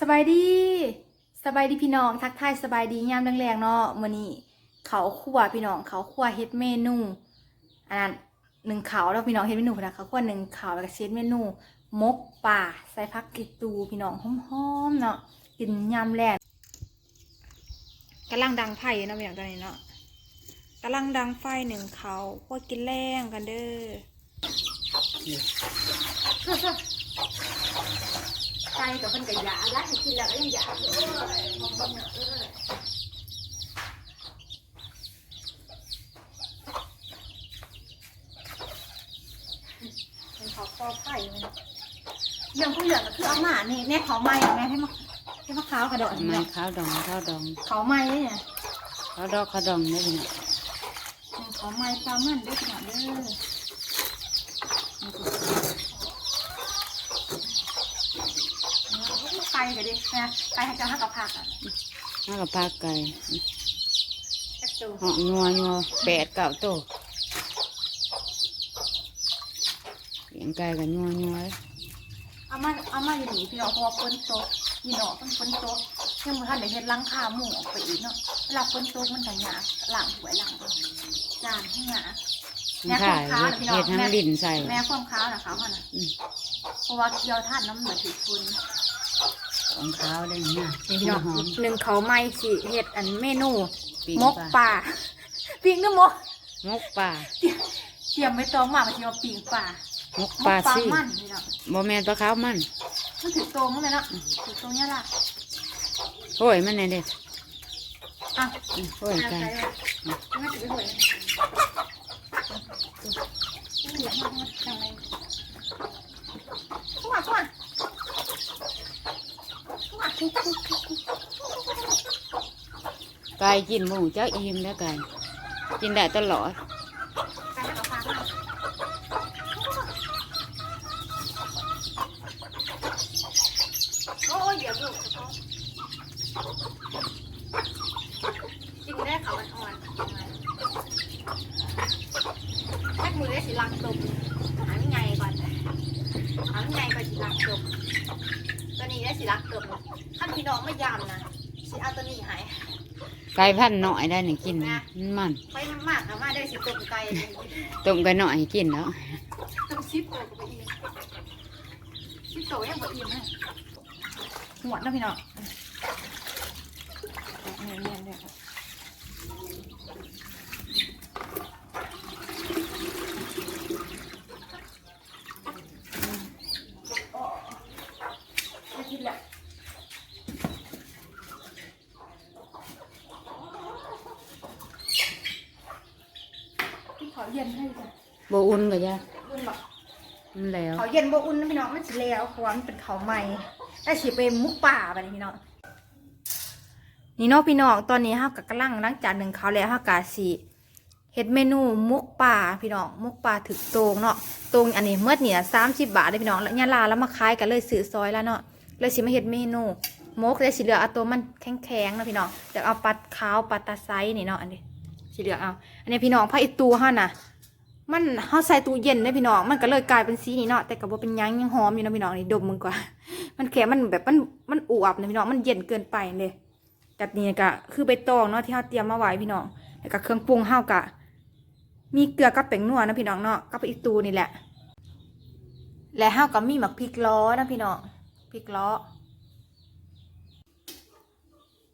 สบายดีสบายดีพี่น้องทักทายสบายดียามแรงๆเนาะมื้อนี้เขาคั่วพี่น้องเขาคั่วเฮ็ดเมนูอันนั้นหนึ่งเขาแล้วพี่น้องเฮ็ดเมนูนะเขาคั่วหนึ่งเขาแล้วก็เช็ดเมนูมกป่าใส่ผักกิตูพี่น้องหอมๆเนาะกินยามแรงกำลังดังไฟเนาะพี่น้องตอนนี้เนาะกำลังดังไฟหนึ่งเขาคั่วกินแรงกันเด้อ ใจกับเพิ่นก็อยากรักให้กินแล้วก็ยังอยากอยู่เป็นเขาคอไผ่มันเรื่องผู้เหลืองก็คือเอาหมานี่แน่เขาไม้เอาแม่ให้มาให้มะขาวกระโดดไม้ข้าวดองข้าวดองเขาไม้เนี่ยข้าวดอกข้าวดองนี่พี่น้อง เขาไม้ปลามันด้วยขนาดเด้อ ไปกันดินะไปให้เจ้าห้ากับผักอะข้าวกับปลาไก่กระจูเหาะงัวงัวแปดเก้าตัวเลี้ยงไก่กับงัวงัวเอามาเอามาอยู่นี่พี่น้องเพราะว่าฝนตกพี่น้องมันฝนตกยังมือท่านได้เฮ็ดหลังคาหมูออกไปอีกเนาะเวลาฝนตกมันจะหยาหลังหวยหลังจานให้หยาแม่ขายของข้าวเห็ดน่ะพี่น้องเห็ดทั้งดินใส่แม่ความขาวนะคะพ่อนะอืมเพราะว่าเกี่ยวท่านน้ำเหมือนถือทุน ของข้าวได้เนี่ยนี่พี่น้องหอมหนึ่งเขาไม่สิเฮ็ดอันเมนูปิ้งมกป่าปิ้งน้ำมกมกป่าเตรียมไว้ตองมามาเที่ยวปิ้งป่ามกมป่ากปลาสิมันพี่น้องบ่แม่นปลาขาวมันมันถือตรงมั้งเลยเนาะถือตรงเนี้ยล่ะโอ้ยมันเนี่ยเด็ดอะโอ้ยไก่ไม่ถือไปหวยเหลือมากนะทางไหนเข้ามาเข้ามาเข้ามา ไก่กินหมูเจ้าอิ่มแล้วไก่กินได้ตลอดไปให้เราฟังหน่อยโอ้ยเดี๋ยวดูกระเพาะกินได้เขาอ่อนแค่มือได้สิลังตบหางไงก่อนหางไงก่อนสิลังตบตัวนี้ได้สิลังต บขั้นพี่น้องไม่ยำนะสิเอาตัวนี้ใหายไก่พันธุ์หน่อยได้หนึ่งกินมันมันไปมันมากเอามาได้สิตบไก่ต้มไก่หน่อยกินแล้วต้องชิปโตกับไปอีกชิปโตยังบ่อิ่มนะหวดนะพี่น้องเนียนเนียนเลยครับไม่กินแหละที่ขอเย็นให้จ้ะ โบอุ่นก็ยารุ่นแบบมันแล้วเขาเย็นบ่อุ่นนะพี่น้องมันสิแล้วเพราะว่ามันเป็นเขาใหม่ได้สิเป็นมุกป่าไปนี่พี่น้องนี่เนาะพี่น้องตอนนี้เฮากับกำลังหลังจากหนึ่งเขาวแล้วเฮากะสิเฮ็ดเมนูมุกป่าพี่น้องมุกป่าถึกโตงเนาะตรงอันนี้เมื่อเนี่ยสามสิบบาทเลยพี่น้องแล้วยาลาแล้วมาขายกันเลยซื้อซอยแล้วเนาะเลยสิมาเฮ็ดเมนูมกเลยสิเหลือเอาตัวมันแข็งๆเนาะพี่น้องเดี๋ยวเอาปลาขาวปลาตาไซนี่เนาะอันนี้สิเหลือเอาอันนี้พี่น้องพระอีตูเฮาน่ะ มันเฮาใส่ตู้เย็นได้พี่น้อง มันก็เลยกลายเป็นสีนี้เนาะ แต่ก็บ่เป็นยังยังหอมอยู่นะพี่น้องนี่ดมมึงกว่า มันแค่มันแบบมันมันอวบนะพี่น้อง มันเย็นเกินไปเลยกับนี่ก็คือใบตองเนาะที่เฮาเตรียมมาไว้พี่น้อง แล้วก็เครื่องปรุงเฮากะ มีเกลือกับแป้งนัวนะพี่น้องเนาะกับอีกตูนี่แหละ และเฮาก็มีหมักพริกล้อนะพี่น้องพริกล้อ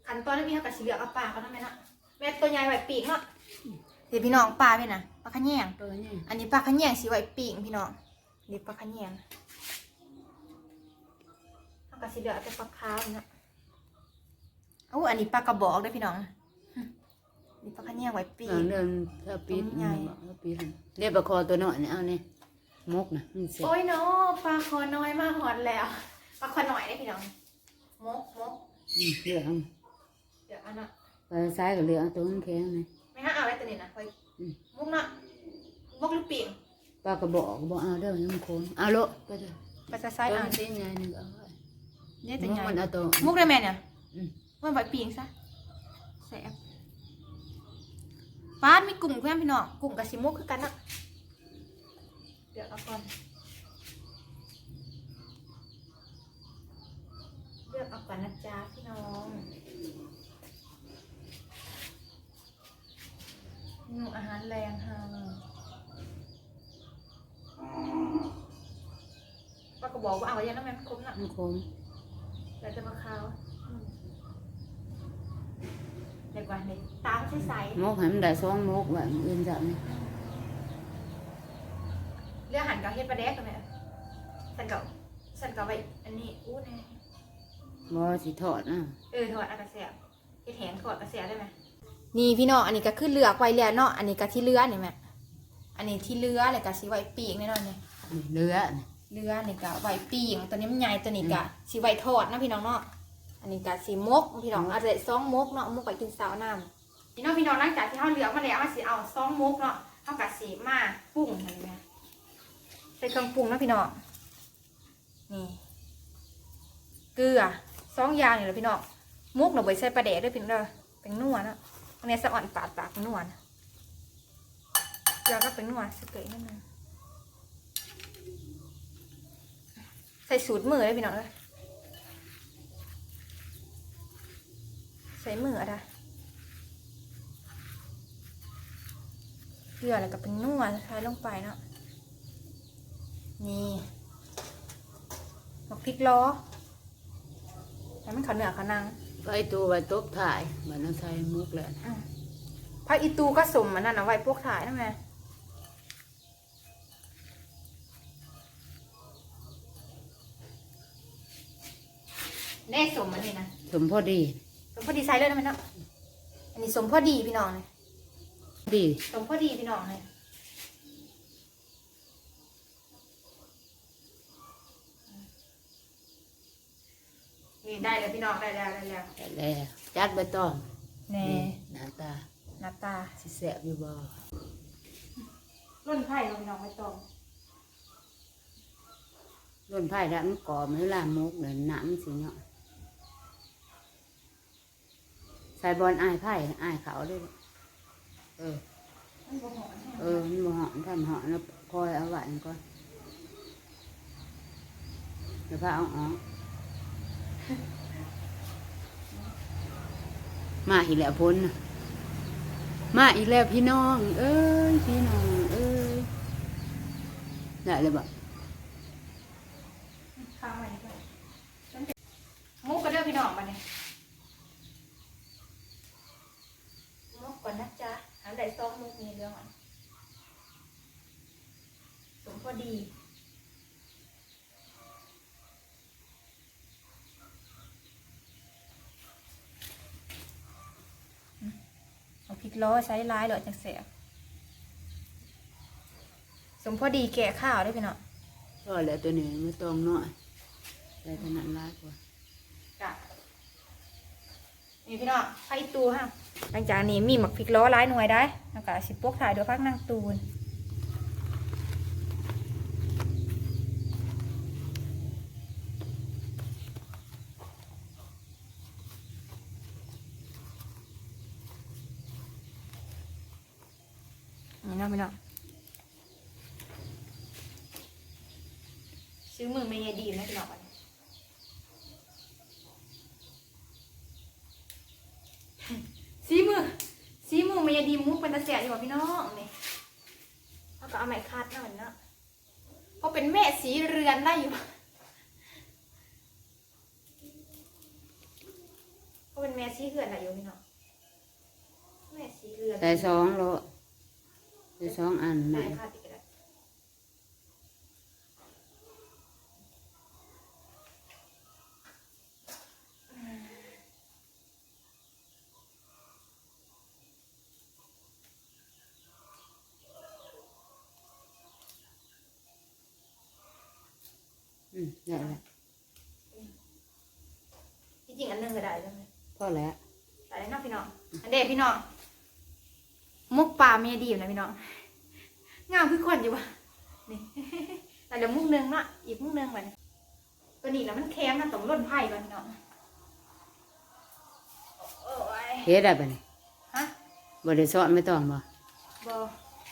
ขันตอนนี้พี่เฮาก็สิเลือกเอาปลาเขาทำไมนะแม่ตัวใหญ่ไว้ปีกเนาะ เดี๋ยวพี่น้องปลาพี่นะปลาขะแยงตัวนี้อันนี้ปลาขะแยงสีไว้ปีกพี่น้องนี่ปลาขะแยงเอากระสีเหลือแต่ปลาขาวนี่นะโอ้อันนี้ปลากระบอกด้วยพี่น้องนี่ปลาขะแยงไว้ปีกเรื่องถ้าปิดต้มใหญ่ถ้าปิดเรียกปลาคอตัวหน่อยเนี่ยเอาเนี่ยมกนะมันเสร็จโอ้ยเนาะปลาคอน้อยมากหอดแล้วปลาคอหน่อยได้พี่น้องมกมกอืมเหลืองเดี๋ยวอันน่ะปลาซ้ายกับเหลืองเอาตัวนั้นแข็งเลย ไม่ห้าเอาไว้ตัวนี้นะคอยอืม มุกเนาะมกหรือปีกปลากระบอกบอกเอาเด้อยังโคนเอาโลก็จะปลาจะไซตัวอ่ามันนเป็นไงหนึ่งเอาไว้เนี่ยแต่ใหญ่มันเอาตัว มุกได้ไหมเนี่ยอืม มันไว้ปีกซะแสบป้าดมีกลุ่มเพื่อนพี่น้องกลุ่มกับสิมุกคือกันอะเดี๋ยวเอาก่อนเลือกเอาก่อนก่อนนะจ๊ะพี่น้องเมนู อาหารแรงค่ะป้าก็บอกว่าเอาไว้ยังน้ำมันครบน่ะมันคมแล้วจะมาข้าวอืมเดี๋ยวก่อนเลยตาใช้ใสมกให้มันได้สองมกแบบอื่นจะไหมเรื่องอาหันกับเฮ็ดปลาแดกกันไหมฉันกับฉันกับไว้อันนี้อู้แน่บ่สิทอดนะเออถอดอากาศเสียเฮ็ดแหงถอดกระเสียได้ไหม นี่พี่น้องอันนี้ก็คือเลือกไว้แล้วเนาะอันนี้ก็ที่เลือนี่แม่อันนี้ที่เลือเลยก็สิไว้ปีกแน่นอนเนี่ยนี่เรือนี่เลือนี่ก็ไว้ปีกตัวนี้มันใหญ่ตัวนี้ก็สิไว้ทอดนะพี่น้องเนาะอันนี้ก็สิมกพี่น้องอาจจะซองมกเนาะมกไปกินสาวน้ำพี่น้องพี่น้องหลังจากที่เฮาเลือกมาแล้วเฮาสิเอาซองมกเนาะเฮาก็สิมาปรุงเห็นไหมใส่เครื่องปรุงนะพี่น้องนี่เกลือซองอยางนี่แหละพี่น้องมุกเราไปใส่ปลาแดกด้วยพี่น้องเด้อเป็นนัวเนาะ อันนี้สะอ่อนปาดปากนวนะเกลือก็เป็นนัวสเกยนิดนึงใส่สูตรมือเลยพี่น้องเลยใส่มืออะไรเกลือแล้วก็เป็นนัวใส่ลงไปเนาะนี่หมักพริกล้อแล้วมันเขาเหนือเขานาง ไปตัวไว้ตบถ่ายมันต้องใส่มุกแหละพระอีตูก็สมมันนั่นเอาไว้พวกถ่ายนั่นไงแน่สมมันนี่นะสมพอดีสมพอดีไซส์เลยนะพี่น้องอันนี้สมพอดีพี่น้องเลยดี สมพอดีพี่น้องเลย นี่ได้แล้วพี่น้องได้แล้วได้แล้วแต่แล้วจัดใบตองแน่หน้าตาหน้าตาสิแสบอยู่บ่ร่นไผ่เราพี่น้องไม่ตรงร่วนไผ่แล้วมันก่อไม่ลามมุกเลยหน้ำมันสิเนาะใส่บอลอายไผ่อายเขาด้วยเออ มันบ่หอมแห้งเออมันบ่หอนท่านหอนแล้วคอยเอาหวานก่อนเดี๋ยวพาเอาออก มาอีกแล้วพ้นมาอีกแล้วพี่น้อง เอ้ยพี่น้อง เอ้ยได้เลยบ่ข้างไว้ดีกว่ามุกก็เด้องพี่น้องมาเนี่ยมุกก่อนนะจ๊ะอันใดซองมุกมีเรื่องอะสมพอดีอืมเอาพริก ล้อใช้ร้ายเหรอจังเสียสมพอดีแก่ข้าวได้อพี่น้องพอแล้วตัวนี้ไม่ต้องน้อยได้ขนาดร้ายกว่าจ้ะนี่พี่น้องไข่ตูฮะหลังจากนี้มีหมักพริกล้อร้ายหน่วยได้แล้วก็สิปวกถ่ายด้วยพักนางตูนนี่เนาะ พี่น้องซื้อมือไม่ยดีนะพี่น้องอันนี้สีมือสีมือมันยังดีมุกเป็นตาเสียอยู่ว่ะพี่น้องนี่เขาก็เอาไม้คาดหน่อยเนาะเพราะเป็นแม่สีเรือนได้อยู่เขาเป็นแม่สีเรือนได้อยู่พี่น้องแม่สีเรือนใส่สองโล ใส่สองอันไหนไม้คาดอีกแล้วอืมได้แล้วที่จริงอันหนึงก็ได้ใช่ไหมพอแล้วได้แล้วเนาะพี่น้องอันเด็พี่น้อง มุกปลาเมียดีอยู่นะพี่น้องงามคือคนอยู่วะนี่แต่เดี๋ยวมุกหนึงเนาะอีกมุกหนึงไปตัวนี้แล้วมันแข็งนะต้องร่นไผ่ก่อนพี่น้องโอ้ยเฮ็ดได้ปะนี่ฮะบ่ได้สอนไม่ต้องบ่บอ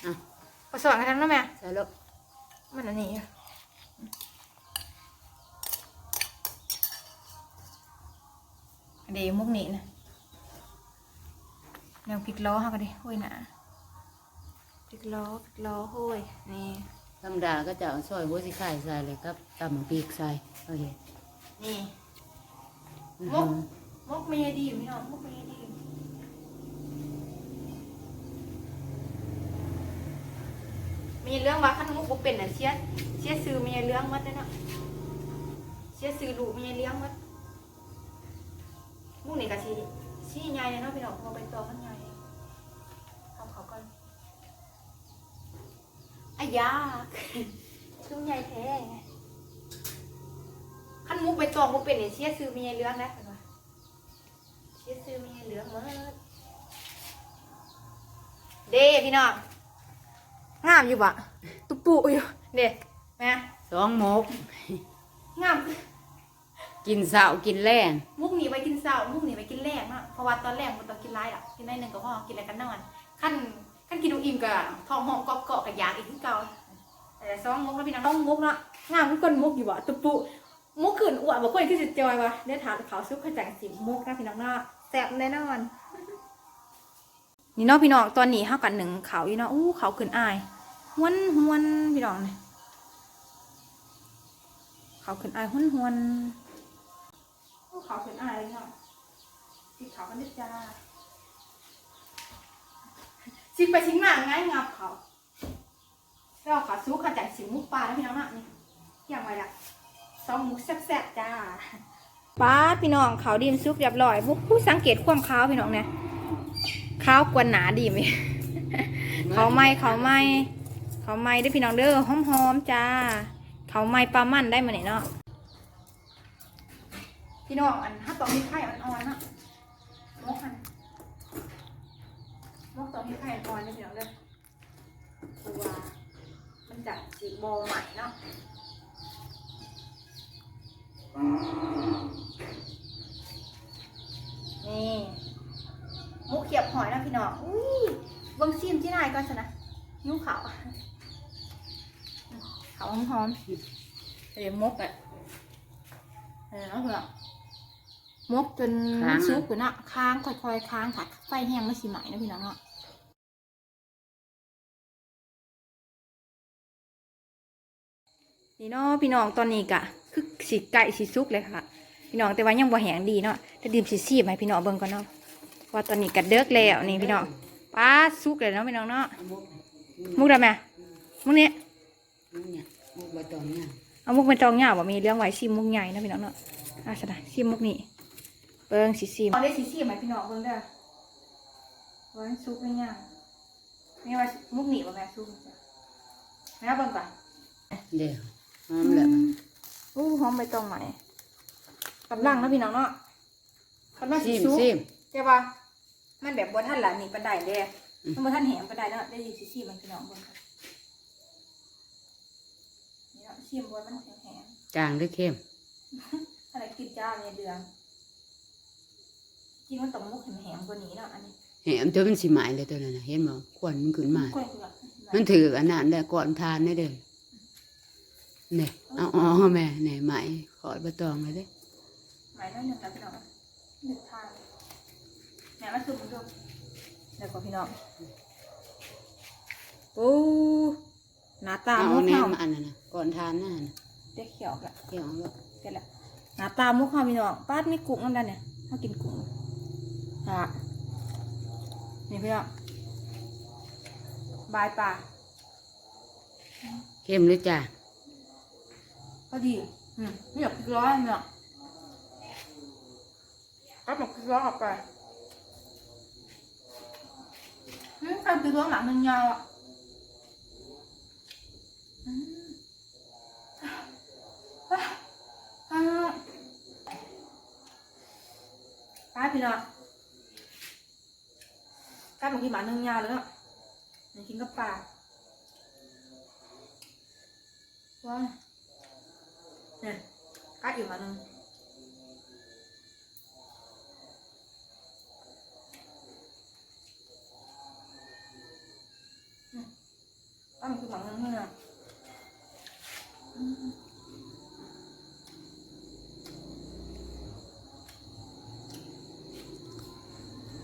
อะผสอนกันทั้งนั้นไหมใส่ลูกมันอันนี้อะอเดี๋ยวมุกนี้นะ แนวพริกล้อฮะกันดิโอ้ยหนาพริกล้อพริกล้อโอ้ยนี่ธรรมดาก็จะเอาซอยหัวสิไข่ใส่เลยครับตำปีกใส่โอเคนี่อือมุหืกอมุกมีดีไหมเนาะมุกมีดีมีเรื่องว่าขั้นมุกบ่เป็นอะเชียเชียซื้อมีเรื่องหมัดเลยเนาะเชียซื้อลูกมีเลี้ยงหมัดมุกนี่ก็สิสิใหญ่เลยเนาะพี่น้องเพอไปตองมันใหญ่ อายาคือใหญ่แท้ขั้นมุกไปตองบ่เป็นเนี่ยเชียซื้อมีเรื่องนะเห็นปะเชียซื้อมีเรื่องหมดเด้พี่น้องงามอยู่บะตุปุอยู่เด้แม่สองหมกงามกินเสากินแรงมุกหนีไปกินเช้ามุกหนีไปกินแรงเนาะเพราะว่าตอนแรกมันต้องกินไรอะกินได้หนึ่งกับพ่อกินอะไรกันนอนขั้น ขั้นกินดูอิ่มกับท้องห้องกอกเกาะกับยากอีกที่เก่าแต่ซองมุกแล้วพี่น้องต้องมุกเนาะงามทุกคนมุกอยู่บ่ตุปุมุกขืนอ้วนบ่คนคือสิจอยวะเดี๋ยวถามเขาซุปข้าวจังสิมุกนะพี่น้องเนาะแซ่บแน่นอนนี่เนาะพี่น้องตอนนี้เฮากันหนึ่งเขาอยู่เนาะอู้เขาขึ้นอายหวนหวนพี่น้องเนี่ยเขาขึ้นอายหวนหวนอู้เขาขึ้นอายเลยเนาะสีเขากันนิดจ้า ชิงไปชิงมาง่ายงับเขาเราขาสู้ขาจังสิมุกปลาแล้วพี่น้องนะนี่อย่างไรล่ะซองมุกแซ่บๆจ้าป้าพี่น้องเขาดีมซุกเรียบร้อยบุกผู้สังเกตความขาวพี่น้องเนี่ยข้าวกวนหนาดีไหมเขาไหม้เขาไหม้เขาไหม้ได้พี่น้องเด้อหอมๆจ้าเขาไหม้ปลามันได้มาเนี่ยเนาะพี่น้องอันถ้าตอนมีไข่อ่อนๆเนาะมกอัน มกตอนมีไข่อ่อนๆได้อพี่น้องเด้อตัวมันจะสีโบใหม่เนาะนี่มุกเขียบหอยนะพี่น้องอุ้ยเบิ้งซิมที่ไหนก่อนชนะนิ้วขาวขาวหอมๆเดี๋ยวมกอะเออเนาะเพื่อนมกจนมันซุกอยู่นะค้างค่อยๆค้างถัดไฟแห้งไม่สีไหมนะพี่น้องเนาะ นี่เนาะพี่น้องตอนนี้กะคือสีไก่สีซุกเลยค่ะ พี่น้องแต่ว่ายังบ่แห้งดีเนาะถ้าดื่มสีซีบให้พี่น้องเบิ่งก่อนเนาะว่าตอนนี้กัดเดิกแล้วนี่พี่น้องป้าสุกเลยเนาะพี่น้องเนาะมุกได้ไหมมุกนี้เนี่ยหมกใบตองเนี่ยเอามุกเป็นจองเหยาบ่มีเรื่องไว้ซิมมุกใหญ่นะพี่น้องเนาะอะสนะซิมมุกนี้เบิ้งสีซีเอาได้สีซีมไหมพี่น้องเบิ้งเด้อเบิ้งซุกไม่ยากนี่ว่ามุกหนีบ่แม่ซุกแม่เบิ้งก่อนเดี๋ยว หอมแล้วอู้หอมใบตองใหม่กำลังนะพี่น้องเนาะกำลังซิสีมซุกซิมใช่ปะมันแบบบนท่านหละนี่ปันไดเด้อืมมันบนท่านแหมปันไดเนาะได้ยินซีซีมันพี่น้องเบิ้งค่ะนี่เนาะซีมบนมันแข็งๆจางหรือเข้มอะไรกินจ้าเนี่ยเดือนจริงมันต้องมุกแหมๆกว่านี้เนาะอันนี้แหมตัวมันสิหมายเลยตัวนั้นน่ะเห็นบ่ควันมันขึ้นมาคนคือแบบมันถืออันนั้นแหละก่อนทานได้เด้อ เนี่ยเอาอ๋อแม่เนี่ยไหมขอดใบตองเลยเด้หมายน้อยหนึ่งแล้วพี่น้องหนึ่งทางแหนมาสุดมันดูเดี๋ยวก่อนพี่น้องโอ้หน้าตาเอามุกเนี่ยเฮามาอันนั้นน่ะก่อนทานนั่นน่ะเด็กเขียวละเกี่ยวกับเด็ดละหน้าตามุกเฮาพี่น้องป้าดไม่กุ้งนั่นแหละเนี่ยเขากินกุ้งฮะนี่พี่น้องบายป่าเข้มหรือจ้า ก็ดีอืมไม่อยากกินร้อนเนี่ยก็บอกกินร้อนออกไปอืมการกินร้อนหลังมันยาวอะอืมอะอะไปพี่น้องการบอกกินหมาเนื้อยาวเลยเนาะอยากกินกับปลาว้า เนี่ยกัดอยู่ค่ะนึงตั้งคือหมังนึงเท่านั้น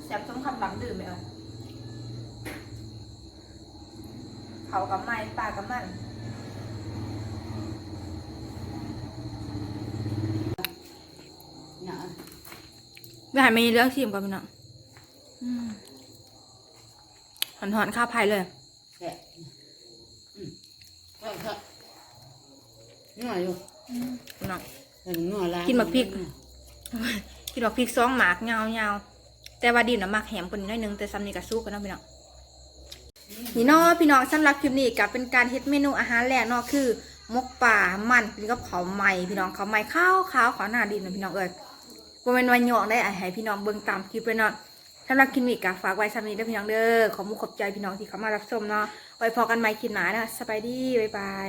แซ่บสมคำหลังดื่มไหมเอ่ยเขากับไม้ปลากับมัน เนาะ ไม่หายมีเรื่องชิมก่อนพี่น้องอืมหอนหอนๆข้าวไผ่เลยแกะอืมก็ก็นัวอยู่พี่น้องเออนัวลายกินบักพริกกินดอกพริกซองหมากเงาเงาๆแต่ว่าดิบนะมักแหมคนนี้หน้อยนึงแต่ซ้ำนี่ก็สู้กันเนาะพี่น้องนี่เนาะพี่น้องสำหรับคลิปนี้ก็เป็นการเฮ็ดเมนูอาหารแรกเนาะคือมกป่ามันกินกับเขาวใหม่พี่น้องเขาวใหม่ข้าวขาวขาวหน้าดินนะพี่น้องเอ้ย บ่แม่นวันหยอกได้อะให้พี่น้องเบิ่งตามคลิปไปเนาะสำหรับคลิปนี้ก็ฝากไว้ซ้ำนี้เด้อพี่น้องเด้อขอมุขขอบใจพี่น้องที่เข้ามารับชมเนาะไว้พอกันใหม่คลิปหน้านะสบายดีบ๊ายบาย